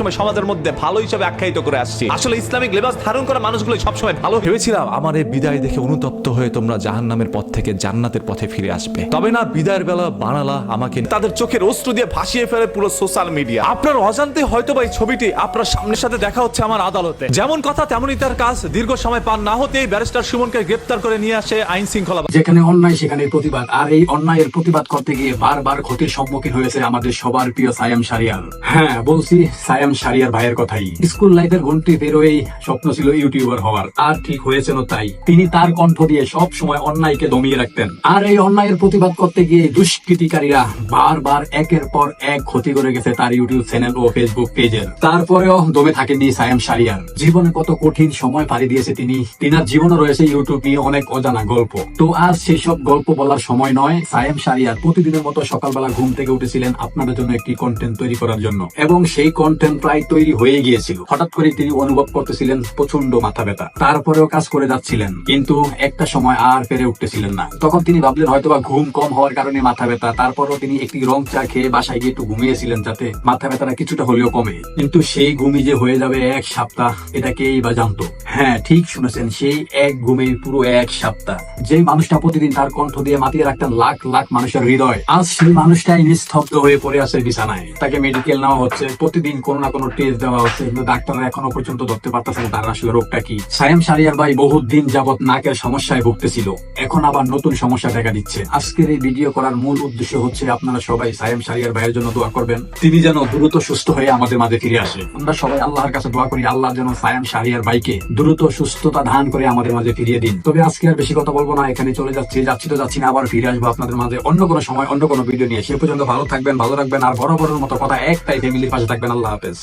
সময় সমাজের মধ্যে ভালো হিসেবে আখ্যায়িত করে আসছি। আসলে ইসলামিক লেবাস ধারণ করা মানুষগুলো সবসময় ভালো। ভেবেছিলাম আমার এই বিদায় দেখে অনুতপ্ত হয়ে তোমরা জাহান্নামের পথ থেকে জান্নাতের পথে ফিরে আসবে। তবে না বিদায়ের বেলা বানালা আমাকে তাদের চোখের অস্ত্র দিয়ে ভাসিয়ে ফেলে পুরো সোশ্যাল মিডিয়া। আপনার অজান্তে হয়তো বা এই ছবিটি আপনার সামনের সাথে দেখা হচ্ছে আমার আদালতে। যেমন কথা তেমনই তার কাজ। দীর্ঘ সময় পার না হতেই ব্যারিস্টার সুমনকে গ্রেপ্তার করে নিয়ে আসে আইন শৃঙ্খলা যেখানে অন্যায় সেখানে প্রতিবাদ। আর এই অন্যায়ের প্রতিবাদ করতে গিয়ে বারবার ক্ষতির সম্মুখীন হয়েছে আমাদের সবার প্রিয় সায়াম সারিয়ার হ্যাঁ বলছি সায়াম সারিয়ার ভাইয়ের কথাই। স্কুল লাইফের ঘন্টি বেরোয়েই স্বপ্ন ছিল ইউটিউবার হওয়ার। আর ঠিক হয়েছিল তাই। তিনি তার কণ্ঠ দিয়ে সব সময় অন্যায়কে দমিয়ে রাখতেন। আর এই অন্যায়ের প্রতিবাদ করতে গিয়ে দুষ্কৃতিকারীরা বারবার একের পর এক ক্ষতি করে গেছে তার ইউটিউব চ্যানেল ও ফেসবুক পেজের। তারপরেও দমে থাকেননি সায়াম সারিয়ার জীবনে কত কঠিন সময় পাড়ি দিয়েছে তিনি। তিনার জীবনে রয়েছে ইউটিউব নিয়ে অনেক অজানা গল্প। তো আজ সেই সব গল্প বলার সময় নয়, সায়েম সারিয়ার প্রতিদিনের মতো সকালবেলা ঘুম থেকে উঠেছিলেন আপনাদের জন্য একটি কন্টেন্ট তৈরি করার জন্য। এবং সেই কন্টেন্ট প্রায় তৈরি হয়ে গিয়েছিল। হঠাৎ করে তিনি অনুভব করতেছিলেন প্রচণ্ড মাথা ব্যথা। তারপরেও কাজ করে যাচ্ছিলেন, কিন্তু একটা সময় আর পেরে উঠতেছিলেন না। তখন তিনি ভাবলেন হয়তোবা ঘুম কম হওয়ার কারণে মাথা ব্যথা। তারপরও তিনি একটি রং চা খেয়ে বাসায় গিয়ে একটু ঘুমিয়েছিলেন যাতে মাথা ব্যথাটা কিছুটা হলেও কমে। কিন্তু সেই ঘুমি যে হয়ে যাবে এক সপ্তাহ, এটা কেই বা জানতো? হ্যাঁ ঠিক শুনেছেন, সেই এক ঘুমে পুরো এক সপ্তাহ। যে মানুষটা প্রতিদিন তার কণ্ঠ দিয়ে মাতিয়ে রাখতেন লাখ লাখ মানুষের হৃদয়, আজ সেই মানুষটাই নিস্তব্ধ হয়ে পড়ে আছে বিছানায়। তাকে মেডিকেল নেওয়া হচ্ছে। প্রতিদিন কোনো না কোনো টেস্ট দেওয়া হচ্ছে, কিন্তু ডাক্তাররা এখনও পর্যন্ত ধরতে পারতেছে না তার আসলে রোগটা কি। সায়েম সারিয়ার ভাই বহুত দিন যাবত নাকের সমস্যায় ভুগতেছিল, এখন আবার নতুন সমস্যা দেখা দিচ্ছে। আজকের এই ভিডিও করার মূল উদ্দেশ্য হচ্ছে আপনারা সবাই সায়েম সারিয়ার ভাইয়ের জন্য দোয়া করবেন, তিনি যেন দ্রুত সুস্থ হয়ে আমাদের মাঝে ফিরে আসে। আমরা সবাই আল্লাহর কাছে দোয়া করি, আল্লাহ যেন সায়াম শাহরিয়ার ভাইকে দ্রুত সুস্থতা দান করে আমাদের মাঝে ফিরিয়ে দিন। তবে আজকে আর বেশি কথা বলব না, এখানে চলে যাচ্ছি যাচ্ছি তো যাচ্ছি না, আবার ফিরে আসব আপনাদের মাঝে অন্য কোনো সময়, অন্য কোনো ভিডিও নিয়ে। সে পর্যন্ত ভালো থাকবেন, ভালো রাখবেন, আর বড় বড় মতো কথা একটাই ফ্যামিলির পাশে থাকবেন। আল্লাহ হাফেজ।